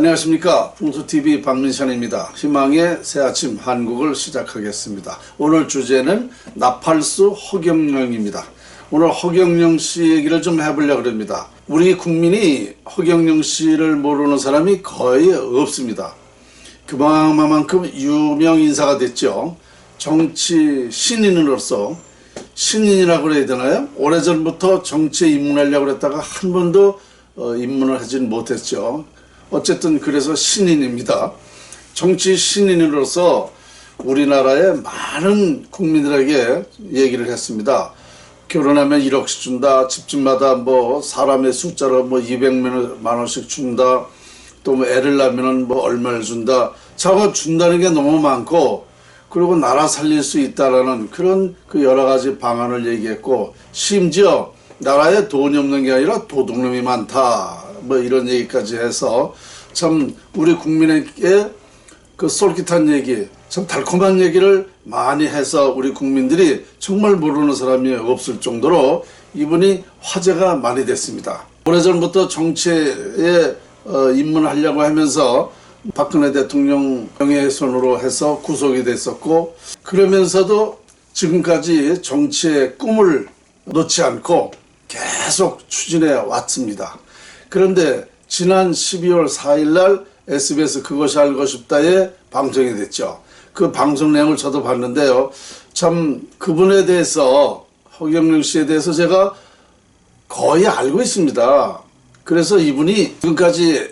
안녕하십니까. 풍수TV 박민찬입니다. 희망의 새아침 한국을 시작하겠습니다. 오늘 주제는 나팔수 허경영입니다. 오늘 허경영 씨 얘기를 좀 해보려고 합니다. 우리 국민이 허경영 씨를 모르는 사람이 거의 없습니다. 그만큼 유명 인사가 됐죠. 정치 신인으로서 신인이라고 그래야 되나요? 오래전부터 정치에 입문하려고 했다가 한 번도 어, 입문을 하진 못했죠. 어쨌든 그래서 신인입니다. 정치 신인으로서 우리나라의 많은 국민들에게 얘기를 했습니다. 결혼하면 1억씩 준다. 집집마다 뭐 사람의 숫자로 뭐 200만 원씩 준다. 또 뭐 애를 낳으면 뭐 얼마를 준다. 저거 준다는 게 너무 많고 그리고 나라 살릴 수 있다라는 그런 그 여러 가지 방안을 얘기했고 심지어 나라에 돈이 없는 게 아니라 도둑놈이 많다. 뭐 이런 얘기까지 해서 참 우리 국민에게 그 솔깃한 얘기, 참 달콤한 얘기를 많이 해서 우리 국민들이 정말 모르는 사람이 없을 정도로 이분이 화제가 많이 됐습니다. 오래전부터 정치에 어, 입문하려고 하면서 박근혜 대통령 명예훼손으로 해서 구속이 됐었고 그러면서도 지금까지 정치의 꿈을 놓지 않고 계속 추진해 왔습니다. 그런데 지난 12월 4일 날 SBS 그것이 알고 싶다에 방송이 됐죠. 그 방송 내용을 저도 봤는데요. 참 그분에 대해서 허경영 씨에 대해서 제가 거의 알고 있습니다. 그래서 이분이 지금까지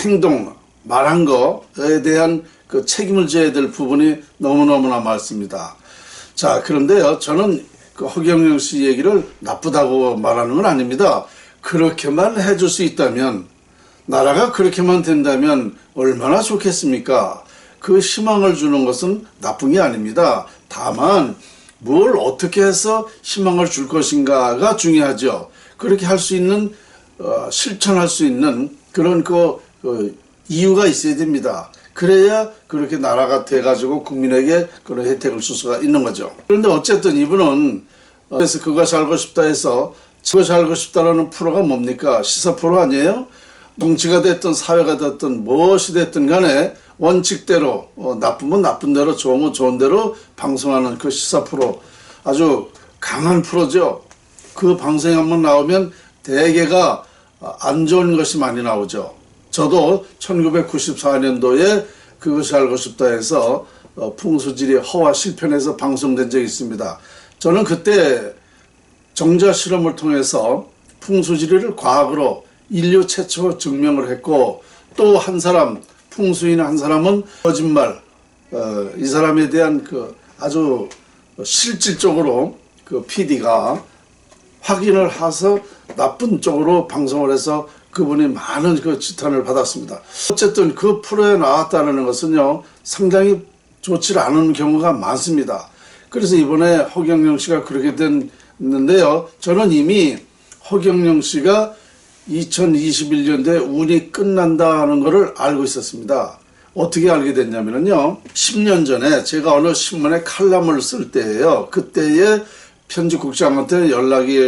행동, 말한 거에 대한 그 책임을 져야 될 부분이 너무너무나 많습니다. 자, 그런데요. 저는 그 허경영 씨 얘기를 나쁘다고 말하는 건 아닙니다. 그렇게만 해줄 수 있다면, 나라가 그렇게만 된다면 얼마나 좋겠습니까? 그 희망을 주는 것은 나쁜 게 아닙니다. 다만, 뭘 어떻게 해서 희망을 줄 것인가가 중요하죠. 그렇게 할 수 있는, 어, 실천할 수 있는 그런 그, 그 이유가 있어야 됩니다. 그래야 그렇게 나라가 돼가지고 국민에게 그런 혜택을 줄 수가 있는 거죠. 그런데 어쨌든 이분은 어, 그래서 그것이 알고 싶다 해서 그것이 알고 싶다라는 프로가 뭡니까? 시사 프로 아니에요? 정치가 됐든 사회가 됐든 무엇이 됐든 간에 원칙대로 어, 나쁘면 나쁜 대로 좋으면 좋은 대로 방송하는 그 시사 프로 아주 강한 프로죠. 그 방송에 한번 나오면 대개가 어, 안 좋은 것이 많이 나오죠. 저도 1994년도에 그것이 알고 싶다 해서 어, 풍수지리 허와 실편에서 방송된 적이 있습니다. 저는 그때 정자 실험을 통해서 풍수지리를 과학으로 인류 최초 증명을 했고 또 한 사람 풍수인 한 사람은 거짓말 어, 이 사람에 대한 그 아주 실질적으로 그 PD가 확인을 해서 나쁜 쪽으로 방송을 해서 그분이 많은 그 지탄을 받았습니다. 어쨌든 그 프로에 나왔다는 것은요, 상당히 좋지 않은 경우가 많습니다. 그래서 이번에 허경영 씨가 그렇게 됐는데요. 저는 이미 허경영 씨가 2021년도에 운이 끝난다는 것을 알고 있었습니다. 어떻게 알게 됐냐면요. 10년 전에 제가 어느 신문에 칼럼을 쓸 때예요. 그때에 편집국장한테 연락이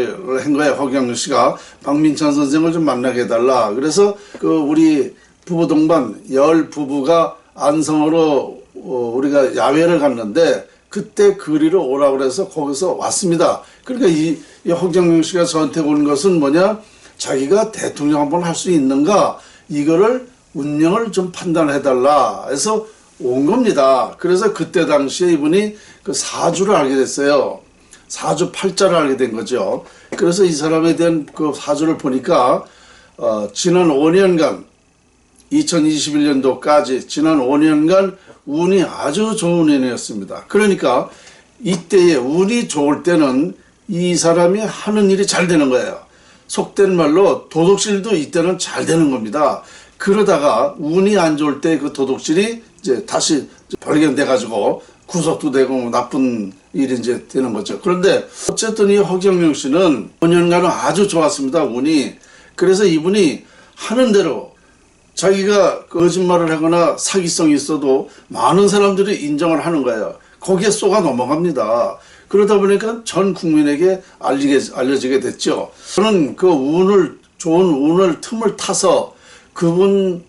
한 거예요. 허경영 씨가 박민찬 선생을 좀 만나게 해달라. 그래서 그 우리 부부 동반 열 부부가 안성으로 어, 우리가 야외를 갔는데 그때 그리로 오라 그래서 거기서 왔습니다. 그러니까 이, 이 허경영 씨가 저한테 온 것은 뭐냐? 자기가 대통령 한번 할 수 있는가? 이거를 운명을 좀 판단해 달라 해서 온 겁니다. 그래서 그때 당시에 이분이 그 사주를 알게 됐어요. 사주 팔자를 알게 된 거죠. 그래서 이 사람에 대한 그 사주를 보니까 어, 지난 5년간 2021년도까지 지난 5년간 운이 아주 좋은 해였습니다. 그러니까 이때에 운이 좋을 때는 이 사람이 하는 일이 잘 되는 거예요. 속된 말로 도둑질도 이때는 잘 되는 겁니다. 그러다가 운이 안 좋을 때 그 도둑질이 이제 다시 발견돼 가지고 구속도 되고 나쁜 일이 이제 되는 거죠. 그런데 어쨌든 이 허경영 씨는 5년간은 아주 좋았습니다. 운이. 그래서 이분이 하는 대로 자기가 거짓말을 하거나 사기성이 있어도 많은 사람들이 인정을 하는 거예요. 거기에 쏘가 넘어갑니다. 그러다 보니까 전 국민에게 알리게, 알려지게 됐죠. 저는 그 운을, 좋은 운을 틈을 타서 그분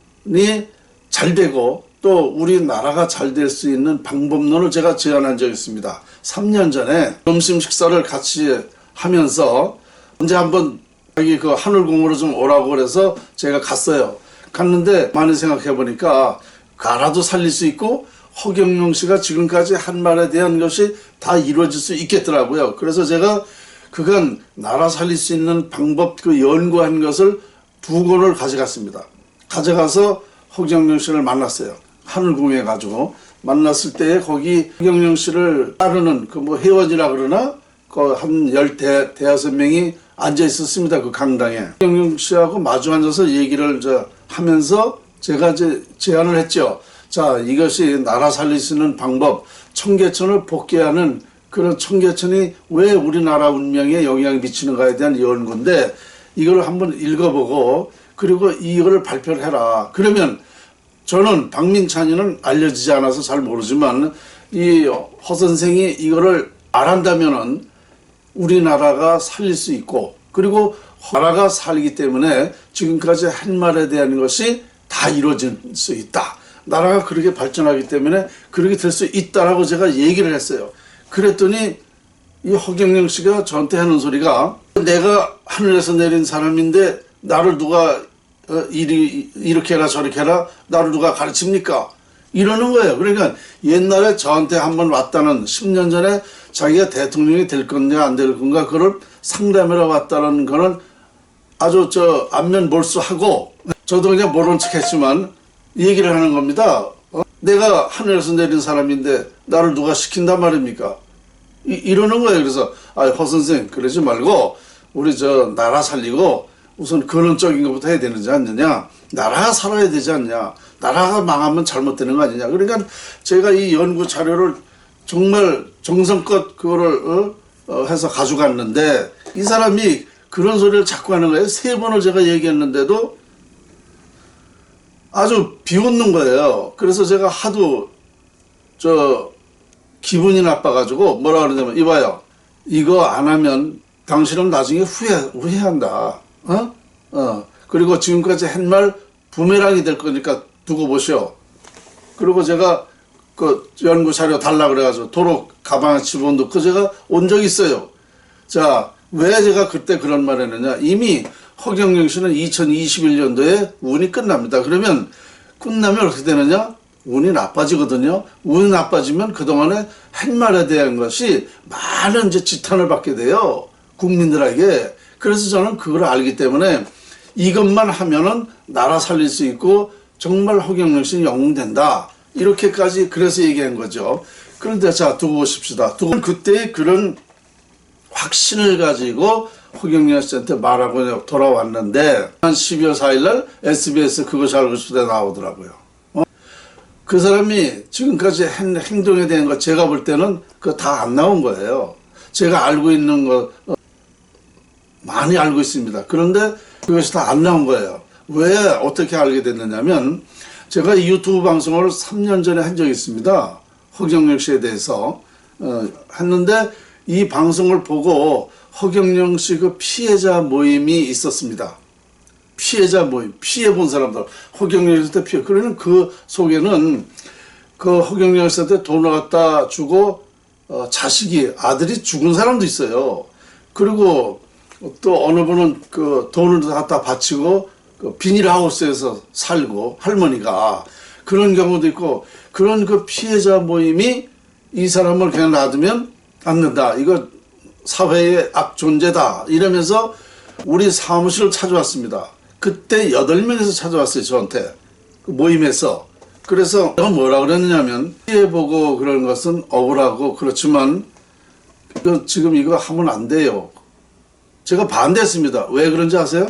잘 되고 또 우리나라가 잘 될 수 있는 방법론을 제가 제안한 적이 있습니다. 3년 전에 점심 식사를 같이 하면서 언제 한번 여기 그 하늘공으로 좀 오라고 그래서 제가 갔어요. 갔는데 많이 생각해 보니까 나라도 살릴 수 있고 허경영 씨가 지금까지 한 말에 대한 것이 다 이루어질 수 있겠더라고요. 그래서 제가 그간 나라 살릴 수 있는 방법 그 연구한 것을 두 권을 가져갔습니다. 가져가서 허경영 씨를 만났어요. 하늘궁에 가지고 만났을 때 거기 허경영 씨를 따르는 그 뭐 회원이라 그러나 그 한 열대 대여섯 명이 앉아 있었습니다. 그 강당에 허경영 씨하고 마주 앉아서 얘기를 저 하면서 제가 이제 제안을 했죠. 자 이것이 나라 살릴 수 있는 방법 청계천을 복귀하는 그런 청계천이 왜 우리나라 운명에 영향을 미치는가에 대한 연구인데 이걸 한번 읽어보고 그리고 이거를 발표를 해라. 그러면 저는 박민찬이는 알려지지 않아서 잘 모르지만 이 허 선생이 이거를 말한다면은 우리나라가 살릴 수 있고 그리고 나라가 살기 때문에 지금까지 한 말에 대한 것이 다 이루어질 수 있다. 나라가 그렇게 발전하기 때문에 그렇게 될 수 있다라고 제가 얘기를 했어요. 그랬더니 이 허경영 씨가 저한테 하는 소리가 내가 하늘에서 내린 사람인데 나를 누가 어, 이리, 이렇게 해라 저렇게 해라 나를 누가 가르칩니까? 이러는 거예요. 그러니까 옛날에 저한테 한번 왔다는 10년 전에 자기가 대통령이 될 건가 안 될 건가 그걸 상담하러 왔다는 거는 아주 저 안면 몰수하고 저도 그냥 모른 척 했지만 얘기를 하는 겁니다. 어? 내가 하늘에서 내린 사람인데 나를 누가 시킨단 말입니까? 이, 이러는 거예요. 그래서 아, 허 선생 그러지 말고 우리 저 나라 살리고 우선 근원적인 것부터 해야 되는지 않느냐. 나라가 살아야 되지 않냐. 나라가 망하면 잘못되는 거 아니냐. 그러니까 제가 이 연구 자료를 정말 정성껏 그거를 어? 어, 해서 가져갔는데 이 사람이 그런 소리를 자꾸 하는 거예요. 세 번을 제가 얘기했는데도 아주 비웃는 거예요. 그래서 제가 하도 저 기분이 나빠가지고 뭐라 그러냐면 이봐요. 이거 안 하면 당신은 나중에 후회 후회한다. 어? 어. 그리고 지금까지 한 말 부메랑이 될 거니까 두고 보시오. 그리고 제가 그 연구 자료 달라 그래가지고 도로 가방에 집어넣고 제가 온 적이 있어요. 자, 왜 제가 그때 그런 말 했느냐. 이미 허경영 씨는 2021년도에 운이 끝납니다. 그러면 끝나면 어떻게 되느냐? 운이 나빠지거든요. 운이 나빠지면 그동안에 한 말에 대한 것이 많은 이제 지탄을 받게 돼요. 국민들에게. 그래서 저는 그걸 알기 때문에 이것만 하면은 나라 살릴 수 있고 정말 허경영 씨는 영웅 된다. 이렇게까지 그래서 얘기한 거죠. 그런데 자, 두고 보십시다. 두고 그때 그런 확신을 가지고 허경영 씨한테 말하고 돌아왔는데 한 12월 4일 날 SBS 그것이 알고 싶다 나오더라고요. 어? 그 사람이 지금까지 한 행동에 대한 거 제가 볼 때는 그거 다안 나온 거예요. 제가 알고 있는 거 어, 많이 알고 있습니다. 그런데 그것이 다 안 나온 거예요. 왜 어떻게 알게 됐느냐면 제가 이 유튜브 방송을 3년 전에 한 적이 있습니다. 허경영 씨에 대해서 어, 했는데 이 방송을 보고 허경영 씨 그 피해자 모임이 있었습니다. 피해자 모임, 피해 본 사람들, 허경영 씨한테 피해. 그러면 그 속에는 그 허경영 씨한테 돈을 갖다 주고 어, 자식이 아들이 죽은 사람도 있어요. 그리고 또 어느 분은 그 돈을 갖다 바치고 그 비닐하우스에서 살고 할머니가 그런 경우도 있고 그런 그 피해자 모임이 이 사람을 그냥 놔두면 안 된다. 이거 사회의 악 존재다. 이러면서 우리 사무실을 찾아왔습니다. 그때 여덟 명에서 찾아왔어요. 저한테 그 모임에서. 그래서 내가 뭐라 그랬느냐면 피해보고 그런 것은 억울하고 그렇지만 그 지금 이거 하면 안 돼요. 제가 반대했습니다. 왜 그런지 아세요?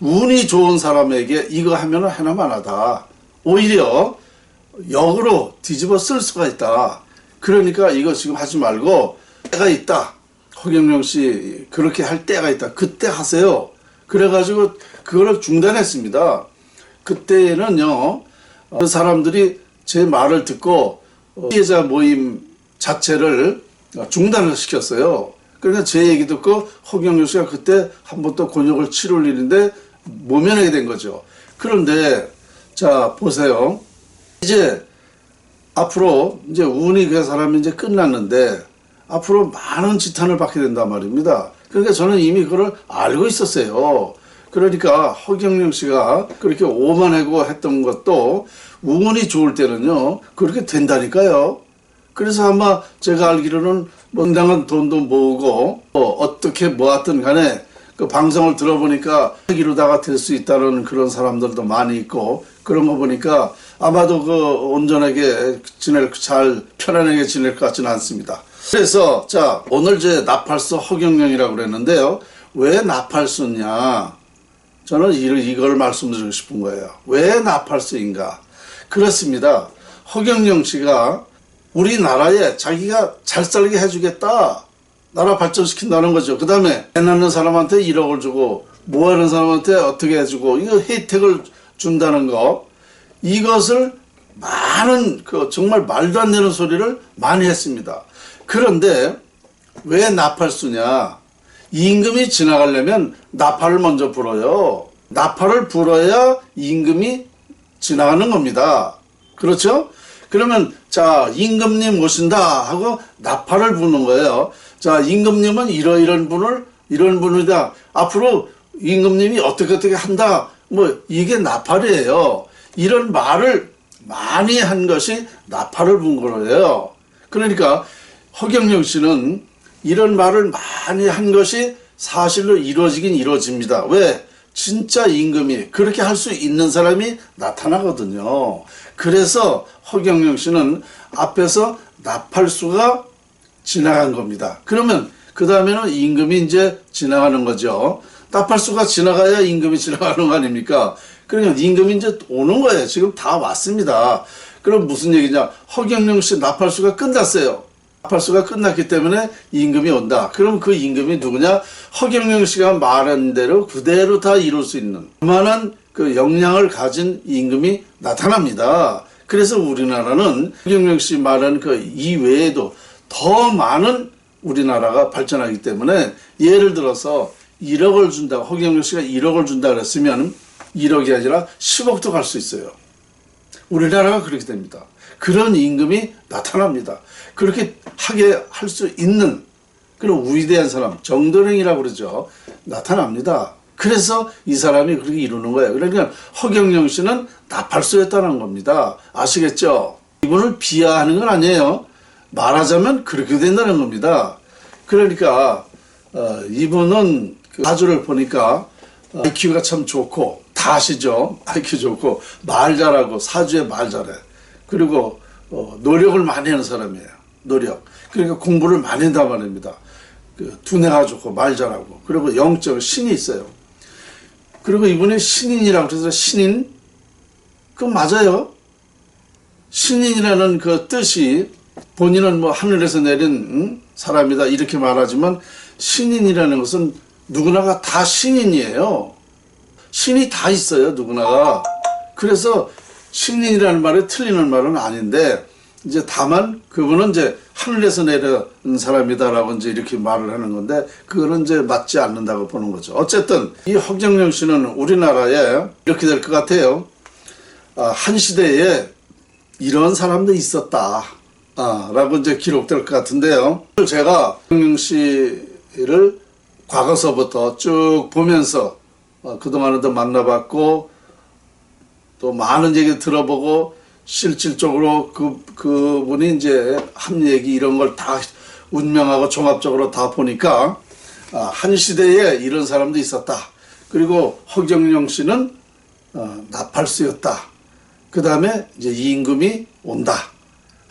운이 좋은 사람에게 이거 하면 하나만하다. 오히려 역으로 뒤집어 쓸 수가 있다. 그러니까 이거 지금 하지 말고 때가 있다. 허경영 씨 그렇게 할 때가 있다. 그때 하세요. 그래가지고 그거를 중단했습니다. 그때는요 그 사람들이 제 말을 듣고 피해자 모임 자체를 중단을 시켰어요. 그러니까 제 얘기 듣고 허경영 씨가 그때 한 번 또 곤욕을 치를 일인데 모면하게 된 거죠. 그런데 자, 보세요. 이제 앞으로 이제 운이 그 사람이 이제 끝났는데 앞으로 많은 지탄을 받게 된단 말입니다. 그러니까 저는 이미 그걸 알고 있었어요. 그러니까 허경영 씨가 그렇게 오만하고 했던 것도 운이 좋을 때는요 그렇게 된다니까요. 그래서 아마 제가 알기로는 뭔당한 돈도 모으고 뭐 어떻게 모았든 간에 그 방송을 들어보니까 이루다가 될 수 있다는 그런 사람들도 많이 있고 그런 거 보니까 아마도 그 온전하게 지낼 잘 편안하게 지낼 것 같지는 않습니다. 그래서 자 오늘 제 나팔수 허경영이라고 그랬는데요. 왜 나팔수냐? 저는 이- 이걸 말씀드리고 싶은 거예요. 왜 나팔수인가? 그렇습니다. 허경영 씨가 우리나라에 자기가 잘 살게 해주겠다. 나라 발전시킨다는 거죠. 그 다음에 애 낳는 사람한테 1억을 주고 뭐 하는 사람한테 어떻게 해주고 이거 혜택을 준다는 거 이것을 많은 그 정말 말도 안 되는 소리를 많이 했습니다. 그런데 왜 나팔수냐? 임금이 지나가려면 나팔을 먼저 불어요. 나팔을 불어야 임금이 지나가는 겁니다. 그렇죠? 그러면 자 임금님 모신다 하고 나팔을 부는 거예요. 자 임금님은 이러이런 분을 이런 분이다. 앞으로 임금님이 어떻게 어떻게 한다. 뭐 이게 나팔이에요. 이런 말을 많이 한 것이 나팔을 분 거예요. 그러니까 허경영 씨는 이런 말을 많이 한 것이 사실로 이루어지긴 이루어집니다. 왜? 진짜 임금이 그렇게 할 수 있는 사람이 나타나거든요. 그래서 허경영 씨는 앞에서 나팔수가 지나간 겁니다. 그러면 그 다음에는 임금이 이제 지나가는 거죠. 나팔수가 지나가야 임금이 지나가는 거 아닙니까? 그러니까 임금이 이제 오는 거예요. 지금 다 왔습니다. 그럼 무슨 얘기냐? 허경영 씨 나팔수가 끝났어요. 나팔수가 끝났기 때문에 임금이 온다. 그럼 그 임금이 누구냐? 허경영 씨가 말한 대로 그대로 다 이룰 수 있는 그만한 그 역량을 가진 임금이 나타납니다. 그래서 우리나라는 허경영 씨 말한 그 이외에도 더 많은 우리나라가 발전하기 때문에 예를 들어서 1억을 준다. 허경영 씨가 1억을 준다 그랬으면 1억이 아니라 10억도 갈 수 있어요. 우리나라가 그렇게 됩니다. 그런 임금이 나타납니다. 그렇게 하게 할 수 있는 그런 위대한 사람, 정도령이라고 그러죠. 나타납니다. 그래서 이 사람이 그렇게 이루는 거예요. 그러니까 허경영 씨는 나팔수였다는 겁니다. 아시겠죠? 이분을 비하하는 건 아니에요. 말하자면 그렇게 된다는 겁니다. 그러니까 어, 이분은 그 사주를 보니까 어, IQ가 참 좋고 다 아시죠? IQ 좋고 말 잘하고 사주에 말 잘해. 그리고 어, 노력을 많이 하는 사람이에요. 노력. 그러니까 공부를 많이 한단 말입니다. 그 두뇌가 좋고 말 잘하고 그리고 영적 신이 있어요. 그리고 이분이 신인이라고 그래서 신인 그 맞아요. 신인이라는 그 뜻이 본인은 뭐 하늘에서 내린 음, 사람이다 이렇게 말하지만 신인이라는 것은 누구나가 다 신인이에요. 신이 다 있어요 누구나가. 그래서 신인이라는 말이 틀리는 말은 아닌데 이제 다만 그분은 이제 하늘에서 내려온 사람이다라고 이제 이렇게 말을 하는 건데 그거는 이제 맞지 않는다고 보는 거죠. 어쨌든 이 허경영 씨는 우리나라에 이렇게 될 것 같아요. 아, 한 시대에 이런 사람도 있었다. 아, 라고 이제 기록될 것 같은데요. 제가 허경영 씨를 과거서부터 쭉 보면서 어, 그동안에도 만나봤고 또 많은 얘기 들어보고 실질적으로 그, 그 분이 이제 한 얘기 이런 걸 다 운명하고 종합적으로 다 보니까 아, 한 시대에 이런 사람도 있었다. 그리고 허경영 씨는 어, 나팔수였다. 그 다음에 이제 임금이 온다.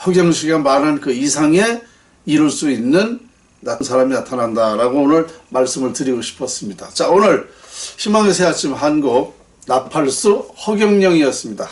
허경영 씨가 말한 그 이상의 이룰 수 있는 나- 사람이 나타난다라고 오늘 말씀을 드리고 싶었습니다. 자, 오늘 희망의 새 아침 한국 나팔수 허경영이었습니다.